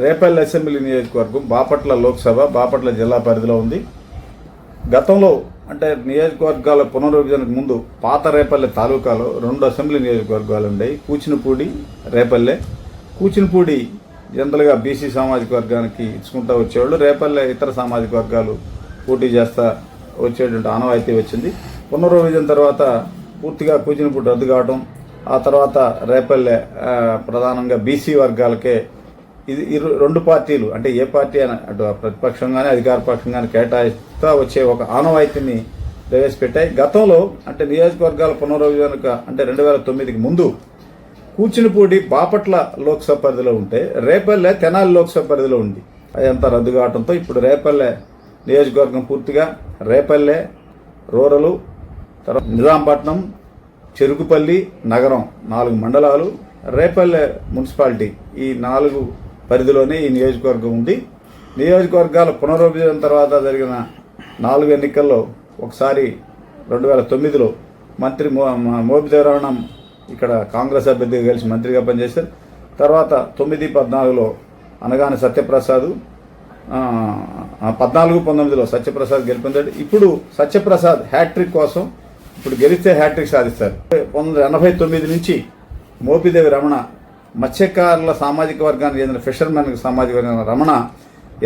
Repalle assembly నియోజకవర్గం బాపట్ల లోక్సభ బాపట్ల జిల్లా పరిధిలో ఉంది. గతంలో అంటే నియోజకవర్గాల పునర్విభజనకు ముందు పాత రేపల్లె తాలూకాలో రెండు అసెంబ్లీ నియోజకవర్గాలు ఉండేవి. కూచినపూడి రేపల్లె. కూచినపూడి జనరల్గా బీసీ సామాజిక వర్గానికి ఇచ్చుకుంటూ వచ్చేవాళ్ళు. రేపల్లె ఇతర సామాజిక వర్గాలు పోటీ చేస్తా వచ్చేటువంటి ఆనవాయితీ వచ్చింది. పునర్విభజన తర్వాత పూర్తిగా కూచినపూడి రద్దు కావడం ఆ తర్వాత రేపల్లె ప్రధానంగా బీసీ వర్గాలకే ఇది ఇరు రెండు పార్టీలు అంటే ఏ పార్టీ అని అటు ప్రతిపక్షం కానీ అధికార పక్షం కానీ కేటాయిస్తా వచ్చే ఒక ఆనవాయితీని ప్రవేశపెట్టాయి. గతంలో అంటే నియోజకవర్గాల పునర్విభజనక అంటే రెండు వేల తొమ్మిదికి ముందు కూచినపూడి బాపట్ల లోక్సభ పరిధిలో ఉంటే రేపల్లె తెనాలి లోక్సభ పరిధిలో ఉంది. అదంతా రద్దు కావడంతో ఇప్పుడు రేపల్లె నియోజకవర్గం పూర్తిగా రేపల్లె రూరలు తర్వాత నిజాంపట్నం చెరుకుపల్లి నగరం నాలుగు మండలాలు రేపల్లె మున్సిపాలిటీ ఈ నాలుగు పరిధిలోనే ఈ నియోజకవర్గం ఉంది. నియోజకవర్గాల పునర్విభజన తర్వాత జరిగిన నాలుగు ఎన్నికల్లో ఒకసారి రెండు వేల తొమ్మిదిలో మంత్రి మో మా- మోపిదేవరమణం ఇక్కడ కాంగ్రెస్ అభ్యర్థిగా కలిసి మంత్రిగా పనిచేశారు. తర్వాత తొమ్మిది పద్నాలుగులో అనగానే సత్యప్రసాద్ పద్నాలుగు పంతొమ్మిదిలో సత్యప్రసాద్ గెలిపించాడు ఇప్పుడు సత్యప్రసాద్ హ్యాట్రిక్ కోసం ఇప్పుడు గెలిస్తే హ్యాట్రిక్ సాధిస్తారు. పంతొమ్మిది ఎనభై తొమ్మిది నుంచి మోపిదేవి రమణ మత్స్యకారుల సామాజిక వర్గానికి చెందిన ఫిషర్మెన్ సామాజిక వర్గం రమణ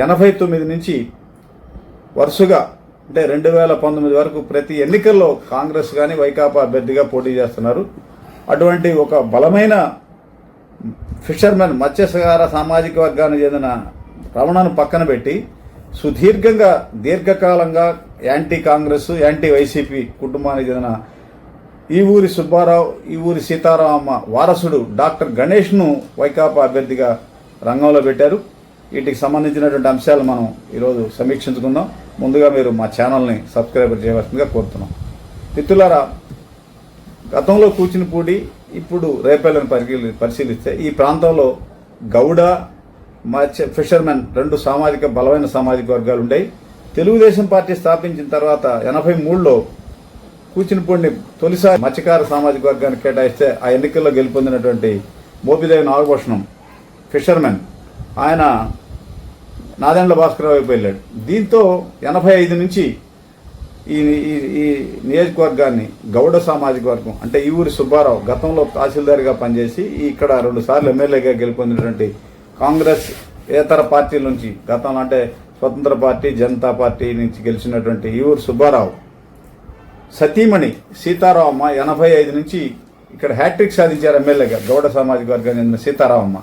ఎనభై తొమ్మిది నుంచి వరుసగా అంటే రెండు వేల పంతొమ్మిది వరకు ప్రతి ఎన్నికల్లో కాంగ్రెస్ కానీ వైకాపా అభ్యర్థిగా పోటీ చేస్తున్నారు. అటువంటి ఒక బలమైన ఫిషర్మెన్ మత్స్యకార సామాజిక వర్గానికి చెందిన రమణను పక్కన పెట్టి సుదీర్ఘంగా దీర్ఘకాలంగా యాంటీ కాంగ్రెస్ యాంటీ వైసీపీ కుటుంబానికి చెందిన ఈ ఊరి సుబ్బారావు ఈ ఊరి సీతారామమ్మ వారసుడు డాక్టర్ గణేష్ను వైకాపా అభ్యర్థిగా రంగంలో పెట్టారు. వీటికి సంబంధించినటువంటి అంశాలు మనం ఈరోజు సమీక్షించుకుందాం. ముందుగా మీరు మా ఛానల్ని సబ్స్క్రైబ్ చేయవలసిందిగా కోరుతున్నాం. మిత్రులారా గతంలో కూచినపూడి ఇప్పుడు రేపల్లిని పరిశీలి పరిశీలిస్తే ఈ ప్రాంతంలో గౌడ మత్స్య ఫిషర్మెన్ రెండు సామాజిక బలమైన సామాజిక వర్గాలు ఉన్నాయి తెలుగుదేశం పార్టీ స్థాపించిన తర్వాత ఎనభై మూడులో కూచినపూడిని తొలిసారి మత్స్యకార సామాజిక వర్గానికి కేటాయిస్తే ఆ ఎన్నికల్లో గెలుపొందినటువంటి మోపిదేవి నాగభూషణం ఫిషర్మెన్ ఆయన నాదెండ్ల భాస్కరరావు వైపు వెళ్ళాడు. దీంతో ఎనభై ఐదు నుంచి ఈ ఈ ఈ నియోజకవర్గాన్ని గౌడ సామాజిక వర్గం అంటే ఈ ఊరి సుబ్బారావు గతంలో తహసీల్దార్గా పనిచేసి ఇక్కడ రెండు సార్లు ఎమ్మెల్యేగా గెలుపొందినటువంటి కాంగ్రెస్ ఇతర పార్టీల నుంచి గతంలో అంటే స్వతంత్ర పార్టీ జనతా పార్టీ నుంచి గెలిచినటువంటి ఈ ఊరు సుబ్బారావు సతీమణి సీతారామమ్మ ఎనభై ఐదు నుంచి ఇక్కడ హ్యాట్రిక్ సాధించారు ఎమ్మెల్యేగా గౌడ సామాజిక వర్గానికి చెందిన సీతారామమ్మ.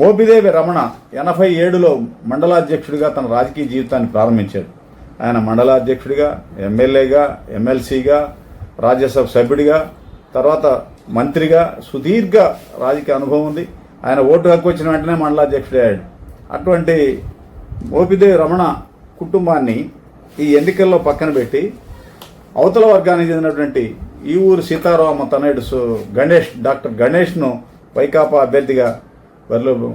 మోపిదేవి రమణ ఎనభై ఏడులో మండలాధ్యక్షుడిగా తన రాజకీయ జీవితాన్ని ప్రారంభించాడు ఆయన మండలాధ్యక్షుడిగా ఎమ్మెల్యేగా ఎమ్మెల్సీగా రాజ్యసభ సభ్యుడిగా తర్వాత మంత్రిగా సుదీర్ఘ రాజకీయ అనుభవం ఉంది. ఆయన ఓటు హక్కు వచ్చిన వెంటనే మండలాధ్యక్షుడయ్యాడు అటువంటి మోపిదేవి రమణ కుటుంబాన్ని ఈ ఎన్నికల్లో పక్కన పెట్టి అవతల వర్గానికి చెందినటువంటి ఈ ఊరు సీతారామ తనయుడు సు- గణేష్ డాక్టర్ గణేష్ను వైకాపా అభ్యర్థిగా బరిలో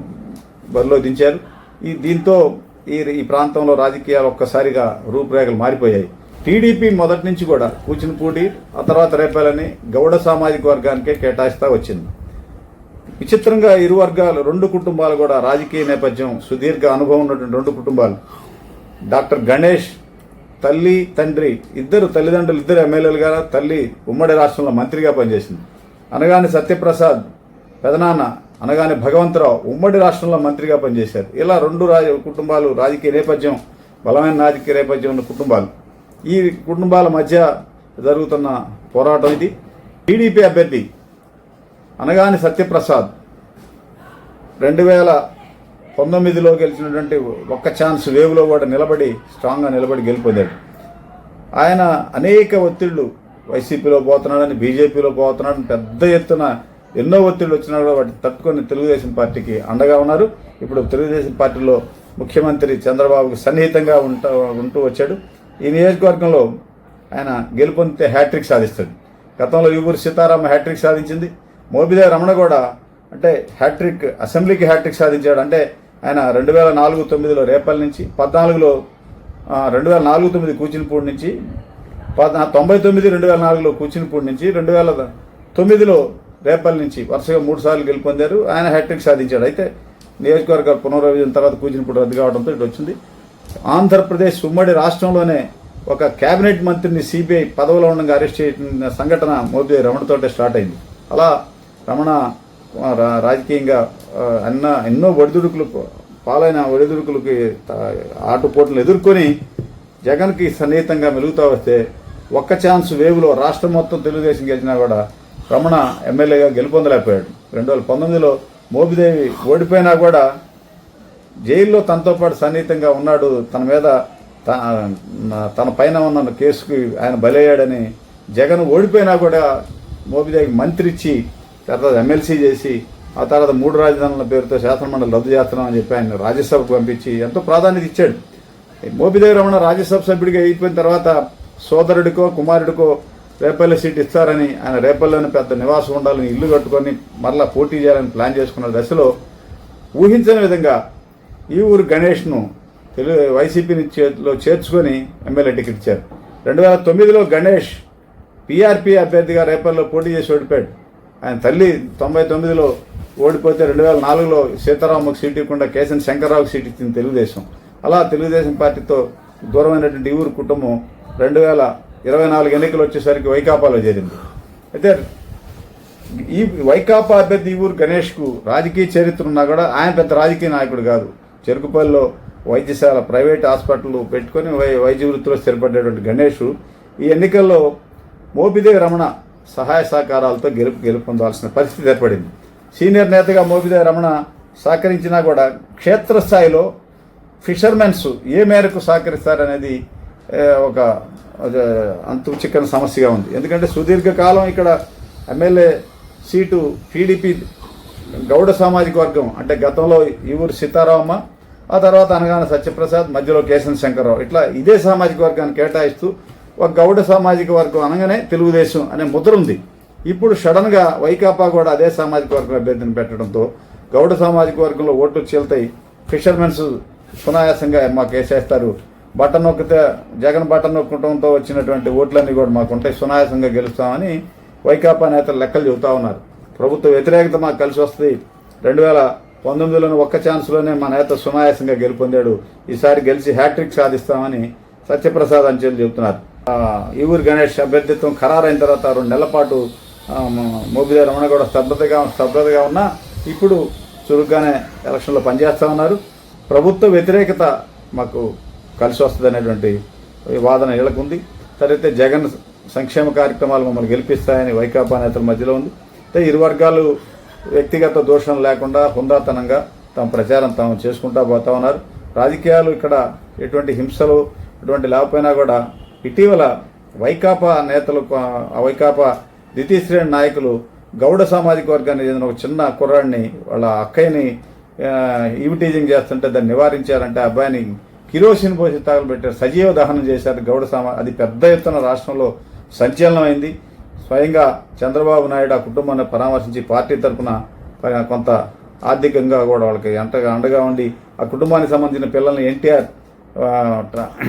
బరిలో దించారు. ఈ దీంతో ఈ ఈ ప్రాంతంలో రాజకీయాలు ఒక్కసారిగా రూపురేఖలు మారిపోయాయి. టీడీపీ మొదటి నుంచి కూడా కూచినపూడి ఆ తర్వాత రేపాలని గౌడ సామాజిక వర్గానికే కేటాయిస్తా వచ్చింది. విచిత్రంగా ఇరు వర్గాలు రెండు కుటుంబాలు కూడా రాజకీయ నేపథ్యం సుదీర్ఘ అనుభవం ఉన్నటువంటి రెండు కుటుంబాలు. డాక్టర్ గణేష్ తల్లి తండ్రి ఇద్దరు తల్లిదండ్రులు ఇద్దరు ఎమ్మెల్యేలుగా తల్లి ఉమ్మడి రాష్ట్రంలో మంత్రిగా పనిచేసింది. అనగానే సత్యప్రసాద్ పెదనాన్న అనగానే భగవంతరావు ఉమ్మడి రాష్ట్రంలో మంత్రిగా పనిచేశారు. ఇలా రెండు రాజ కుటుంబాలు రాజకీయ నేపథ్యం బలమైన రాజకీయ నేపథ్యం ఉన్న కుటుంబాలు. ఈ కుటుంబాల మధ్య జరుగుతున్న పోరాటం ఇది. టీడీపీ అభ్యర్థి అనగాని సత్యప్రసాద్ రెండు వేల పంతొమ్మిదిలో గెలిచినటువంటి ఒక్క ఛాన్స్ వేవ్లో కూడా నిలబడి స్ట్రాంగ్గా నిలబడి గెలిపోయాడు ఆయన అనేక ఒత్తిళ్ళు వైసీపీలో పోతున్నాడని బీజేపీలో పోతున్నాడని పెద్ద ఎత్తున ఎన్నో ఒత్తిళ్ళు వచ్చినా కూడా వాటిని తట్టుకొని తెలుగుదేశం పార్టీకి అండగా ఉన్నారు. ఇప్పుడు తెలుగుదేశం పార్టీలో ముఖ్యమంత్రి చంద్రబాబుకి సన్నిహితంగా ఉంటా ఉంటూ వచ్చాడు. ఈ నియోజకవర్గంలో ఆయన గెలుపొందితే హ్యాట్రిక్ సాధిస్తాడు. గతంలో యూబూరి సీతారామ హ్యాట్రిక్ సాధించింది. మోబిదే రమణ కూడా అంటే హ్యాట్రిక్ అసెంబ్లీకి హ్యాట్రిక్ సాధించాడు. అంటే ఆయన రెండు వేల నాలుగు తొమ్మిదిలో రేపల్ నుంచి పద్నాలుగులో రెండు వేల నాలుగు తొమ్మిది కూచినపూడి నుంచి తొంభై తొమ్మిది రెండు వేల నాలుగులో కూచినపూడి నుంచి రెండు వేల తొమ్మిదిలో రేపల్ నుంచి వరుసగా మూడు సార్లు గెలుపొందారు. ఆయన హ్యాట్రిక్ సాధించాడు. అయితే నియోజకవర్గ పునర్విభజన తర్వాత కూచినప్పుడు రద్దు కావడంతో ఇటు వచ్చింది. ఆంధ్రప్రదేశ్ ఉమ్మడి రాష్ట్రంలోనే ఒక కేబినెట్ మంత్రిని సిబిఐ పదవిలో ఉండగా అరెస్ట్ చేసిన సంఘటన మోదీ రమణతోటే స్టార్ట్ అయింది. అలా రమణ రాజకీయంగా అన్న ఎన్నో ఒడిదుడుకులు పాలైన ఒడిదుడుకులకి ఆటుపోట్లు ఎదుర్కొని జగన్కి సన్నిహితంగా మెలుగుతూ వస్తే ఒక్క ఛాన్స్ వేవ్లో రాష్ట్రం మొత్తం తెలుగుదేశం గెలిచినా కూడా రమణ ఎమ్మెల్యేగా గెలుపొందలేకపోయాడు. రెండు వేల పంతొమ్మిదిలో మోబిదేవి ఓడిపోయినా కూడా జైల్లో తనతో పాటు సన్నిహితంగా ఉన్నాడు. తన మీద తన పైన ఉన్న కేసుకి ఆయన బలయ్యాడని జగన్ ఓడిపోయినా కూడా మోబిదేవి మంత్రి ఇచ్చి తర్వాత ఎమ్మెల్సీ చేసి ఆ తర్వాత మూడు రాజధానుల పేరుతో శాసనమండలి రద్దు చేస్తున్నామని చెప్పి ఆయన రాజ్యసభకు పంపించి ఎంతో ప్రాధాన్యత ఇచ్చాడు. మోపిదేవి రమణ రాజ్యసభ సభ్యుడిగా అయిపోయిన తర్వాత సోదరుడికో కుమారుడికో రేపల్లె సీట్ ఇస్తారని ఆయన రేపల్లెని పెద్ద నివాసం ఉండాలని ఇల్లు కట్టుకొని మరలా పోటీ చేయాలని ప్లాన్ చేసుకున్న దశలో ఊహించని విధంగా ఈ ఊరు గణేష్ను తెలుగు వైసీపీని చేతిలో చేర్చుకొని ఎమ్మెల్యే టికెట్ ఇచ్చారు. రెండు వేల తొమ్మిదిలో గణేష్ పీఆర్పీ అభ్యర్థిగా రేపల్లో పోటీ చేసి ఓడిపోయాడు. ఆయన తల్లి తొంభై తొమ్మిదిలో ఓడిపోతే రెండు వేల నాలుగులో సీతారామకు సీట్ ఇవ్వకుండా కేసన్ శంకర్రావుకి సీట్ ఇచ్చింది తెలుగుదేశం. అలా తెలుగుదేశం పార్టీతో దూరమైనటువంటి ఊరు కుటుంబం రెండు వేల ఇరవై నాలుగు ఎన్నికలు వచ్చేసరికి వైకాపాలో చేరింది. అయితే ఈ వైకాపా అభ్యర్థి ఈ ఊరు గణేష్కు రాజకీయ చరిత్ర ఉన్నా కూడా ఆయన పెద్ద రాజకీయ నాయకుడు కాదు. చెరుకుపల్లిలో వైద్యశాల ప్రైవేట్ హాస్పిటల్ పెట్టుకొని వై వైద్య వృత్తిలో స్థిరపడ్డటువంటి గణేష్ ఈ ఎన్నికల్లో మోపిదేవి రమణ సహాయ సహకారాలతో గెలుపు గెలుపొందాల్సిన పరిస్థితి ఏర్పడింది. సీనియర్ నేతగా మోబిదే రమణ సహకరించినా కూడా క్షేత్రస్థాయిలో ఫిషర్మెన్స్ ఏ మేరకు సహకరిస్తారనేది ఒక అంతు చిక్కని సమస్యగా ఉంది. ఎందుకంటే సుదీర్ఘకాలం ఇక్కడ ఎమ్మెల్యే సీటు టీడీపీ గౌడ సామాజిక వర్గం అంటే గతంలో ఈ ఊరు సీతారామమ్మ ఆ తర్వాత అనగానే సత్యప్రసాద్ మధ్యలో కేశన్ శంకర్రావు. ఇట్లా ఇదే సామాజిక వర్గాన్ని కేటాయిస్తూ ఒక గౌడ సామాజిక వర్గం అనగానే తెలుగుదేశం అనే ముద్ర ఉంది. ఇప్పుడు సడన్గా వైకాపా కూడా అదే సామాజిక వర్గం అభ్యర్థిని పెట్టడంతో గౌడ సామాజిక వర్గంలో ఓట్లు చీల్తాయి. ఫిషర్మెన్స్ సునాయాసంగా మాకు వేసేస్తారు బటన్ నొక్కితే జగన్ బటన్ నొక్కడంతో వచ్చినటువంటి ఓట్లన్నీ కూడా మాకు ఉంటాయి సునాయాసంగా గెలుస్తామని వైకాపా నేతలు లెక్కలు చెబుతా ఉన్నారు. ప్రభుత్వ వ్యతిరేకత మాకు కలిసి వస్తుంది. రెండు వేల పంతొమ్మిదిలోని ఒక్క ఛాన్స్లోనే మా నేత సునాయాసంగా గెలుపొందాడు. ఈసారి గెలిచి హ్యాట్రిక్ సాధిస్తామని సత్యప్రసాద్ అంచెలు చెబుతున్నారు. ఈవూరు గణేష్ అభ్యర్థిత్వం ఖరారైన తర్వాత రెండు నెలల పాటు మోబిదే రమణ కూడా స్తబ్దతగా స్తబ్దతగా ఉన్నా ఇప్పుడు చురుగ్గానే ఎలక్షన్లో పనిచేస్తా ఉన్నారు. ప్రభుత్వ వ్యతిరేకత మాకు కలిసి వస్తుంది అనేటువంటి వాదన వీళ్ళకు ఉంది జగన్ సంక్షేమ కార్యక్రమాలు మమ్మల్ని గెలిపిస్తాయని వైకాపా నేతల మధ్యలో ఉంది. అయితే ఇరు వర్గాలు వ్యక్తిగత దోషం లేకుండా హుందాతనంగా తమ ప్రచారం తాము చేసుకుంటా పోతా ఉన్నారు. రాజకీయాలు ఇక్కడ ఎటువంటి హింసలు ఎటువంటి లేకపోయినా కూడా ఇటీవల వైకాపా నేతలు వైకాపా ద్వితీయ శ్రేణి నాయకులు గౌడ సామాజిక వర్గానికి చెందిన ఒక చిన్న కుర్రాడిని వాళ్ళ అక్కయ్యని ఈవిటీజింగ్ చేస్తుంటే దాన్ని నివారించారంటే అబ్బాయిని కిరోసిన్ పోసి తగలబెట్టారు సజీవ దహనం చేశారు గౌడ సమా అది పెద్ద ఎత్తున రాష్ట్రంలో సంచలనమైంది. స్వయంగా చంద్రబాబు నాయుడు ఆ కుటుంబాన్ని పరామర్శించి పార్టీ తరఫున కొంత ఆర్థికంగా కూడా వాళ్ళకి ఎంతగా అండగా ఉండి ఆ కుటుంబానికి సంబంధించిన పిల్లల్ని ఎన్టీఆర్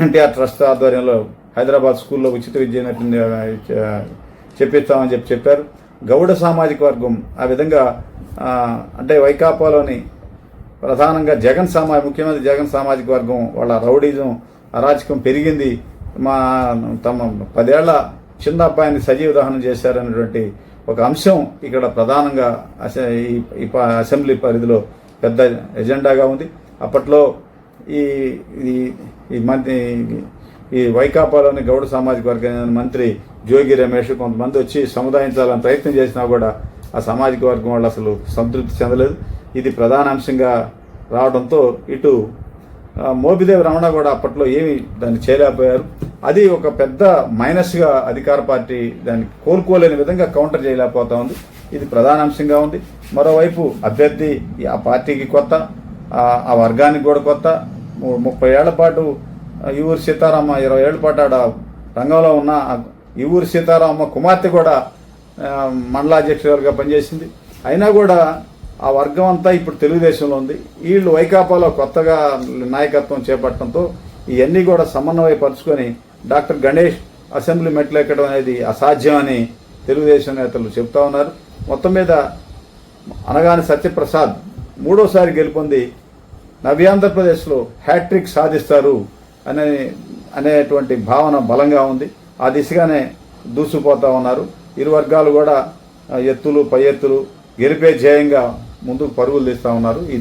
ఎన్టీఆర్ ట్రస్ట్ ఆధ్వర్యంలో హైదరాబాద్ స్కూల్లో ఉచిత విద్య చెప్పిస్తామని చెప్పి చెప్పారు. గౌడ సామాజిక వర్గం ఆ విధంగా అంటే వైకాపాలోని ప్రధానంగా జగన్ సమా ముఖ్యమంత్రి జగన్ సామాజిక వర్గం వాళ్ళ రౌడీజం అరాచకం పెరిగింది. మా తమ పదేళ్ళ చిన్న అబ్బాయిని సజీవ దహనం చేశారనేటువంటి ఒక అంశం ఇక్కడ ప్రధానంగా ఈ- ఈ ప- అసెంబ్లీ పరిధిలో పెద్ద ఎజెండాగా ఉంది. అప్పట్లో ఈ ఈ ఈ మంత్రి ఈ వైకాపాలోని గౌడ సామాజిక వర్గం మంత్రి జోగి రమేష్ కొంతమంది వచ్చి సముదాయించాలని ప్రయత్నం చేసినా కూడా ఆ సామాజిక వర్గం వాళ్ళు అసలు సంతృప్తి చెందలేదు. ఇది ప్రధాన అంశంగా రావడంతో ఇటు మోపిదేవి రమణ కూడా అప్పట్లో ఏమి దాన్ని చేయలేకపోయారు. అది ఒక పెద్ద మైనస్గా అధికార పార్టీ దాన్ని కోలుకోలేని విధంగా కౌంటర్ చేయలేకపోతా ఉంది. ఇది ప్రధాన అంశంగా ఉంది. మరోవైపు అభ్యర్థి ఆ పార్టీకి కొత్త ఆ వర్గానికి కూడా కొత్త. ముప్పై ఏళ్ళ పాటు ఈ ఊరు సీతారామ ఇరవై ఏళ్ళ పాటు ఆడ రంగంలో ఉన్న ఈ ఊరు సీతారామ కుమార్తె కూడా ఆ, మండలాధ్యక్షురాలుగా పనిచేసింది. అయినా కూడా ఆ వర్గం అంతా ఇప్పుడు తెలుగుదేశంలో ఉంది. వీళ్ళు వైకాపాలో కొత్తగా నాయకత్వం చేపట్టడంతో ఇవన్నీ కూడా సమన్వయపరుచుకొని డాక్టర్ గణేష్ అసెంబ్లీ మెట్లు ఎక్కడం అనేది అసాధ్యమని తెలుగుదేశం నేతలు చెప్తా ఉన్నారు. మొత్తం మీద అనగానే సత్యప్రసాద్ మూడోసారి గెలుపొంది నవ్యాంధ్రప్రదేశ్లో హ్యాట్రిక్ సాధిస్తారు. అనే అనేటువంటి భావన బలంగా ఉంది. ఆ దిశగానే దూసుకుపోతా ఉన్నారు. ఇరు వర్గాలు కూడా ఎత్తులు పై ఎత్తులు గెలిపే ధ్యేయంగా ముందుకు పరుగులు తీస్తూ ఉన్నారు. ఈ